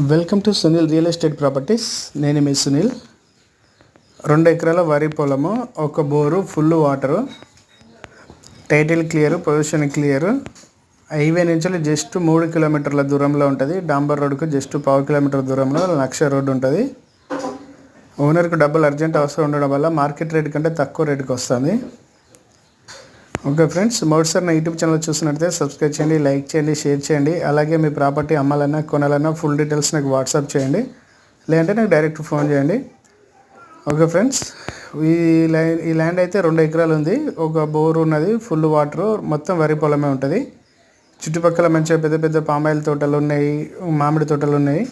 Welcome to Sunil real estate properties. నేను మీ సునీల్. రెండు ఎకరాల వరి పొలము ఒక bore full water title clear position clear. Highway నుంచి జస్ట్ మూడు కిలోమీటర్ల దూరంలో ఉంటుంది. డాంబర్ రోడ్కు జస్ట్ పావు కిలోమీటర్ దూరంలో లక్ష రోడ్డు ఉంటుంది. ఓనర్కు డబ్బులు అర్జెంట్ అవసరం ఉండడం వల్ల మార్కెట్ రేట్ కంటే తక్కువ రేటుకి వస్తుంది. ఓకే ఫ్రెండ్స్ మొదటిసారి నా యూట్యూబ్ ఛానల్ చూసినట్లయితే సబ్స్క్రైబ్ చేయండి లైక్ చేయండి షేర్ చేయండి. అలాగే మీ ప్రాపర్టీ అమ్మాలన్నా కొనాలన్నా ఫుల్ డీటెయిల్స్ నాకు వాట్సాప్ చేయండి. లేదంటే నాకు డైరెక్ట్ ఫోన్ చేయండి. ఓకే ఫ్రెండ్స్ ఈ ల్యాండ్ ఈ ల్యాండ్ అయితే రెండు ఎకరాలు ఉంది. ఒక బోర్ ఉన్నది ఫుల్ వాటర్ మొత్తం వరి పొలమే ఉంటుంది. చుట్టుపక్కల మంచిగా పెద్ద పెద్ద పామాయిల్ తోటలు ఉన్నాయి మామిడి తోటలు ఉన్నాయి.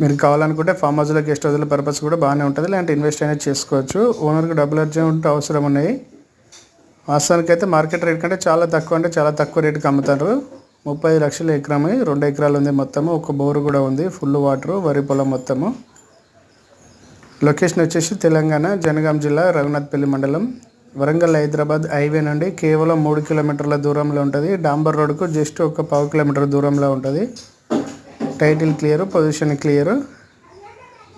మీరు కావాలనుకుంటే ఫామ్ హౌస్లో గెస్ట్ హౌస్ల పర్పస్ కూడా బాగానే ఉంటుంది. లేదంటే ఇన్వెస్ట్ అనేది చేసుకోవచ్చు. ఓనర్కి డబ్బులు అర్జెంట్ అవసరం ఉన్నాయి. వాస్తవానికి అయితే మార్కెట్ రేట్ కంటే చాలా తక్కువ అంటే చాలా తక్కువ రేటుకి అమ్ముతారు. ముప్పై లక్షల ఎకరమే రెండు ఎకరాలు ఉంది మొత్తము. ఒక బోరు కూడా ఉంది ఫుల్ వాటర్ వరి పొలం మొత్తము. లొకేషన్ వచ్చేసి తెలంగాణ జనగాం జిల్లా రఘునాథ్పల్లి మండలం. వరంగల్ హైదరాబాద్ హైవే నుండి కేవలం మూడు కిలోమీటర్ల దూరంలో ఉంటుంది. డాంబర్ రోడ్కు జస్ట్ ఒక పావు కిలోమీటర్ దూరంలో ఉంటుంది. Title clear position clear.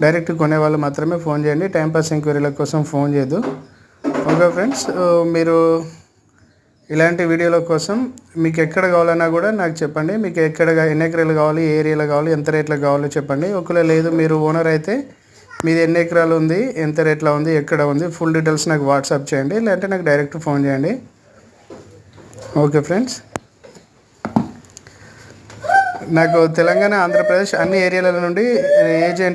Direct కొనేవాళ్ళు మాత్రమే ఫోన్ చేయండి. టైంపాస్ ఎంక్వైరీల కోసం ఫోన్ చేయదు ఓకే ఫ్రెండ్స్ మీరు ఇలాంటి వీడియోల కోసం మీకు ఎక్కడ కావాలన్నా కూడా నాకు చెప్పండి. మీకు ఎక్కడ ఎన్ని ఎకరాలు కావాలి ఏ ఏరియాలో కావాలి ఎంత రేట్లో కావాలో చెప్పండి. ఒకవేళ లేదు మీరు ఓనర్ అయితే మీది ఎన్ని ఎకరాలు ఉంది ఎంత రేట్లో ఉంది ఎక్కడ ఉంది ఫుల్ డీటెయిల్స్ నాకు వాట్సాప్ చేయండి. లేదంటే నాకు డైరెక్ట్ ఫోన్ చేయండి. Okay friends. నాకు తెలంగాణ ఆంధ్రప్రదేశ్ అన్ని ఏరియాల నుండి ఏజెంట్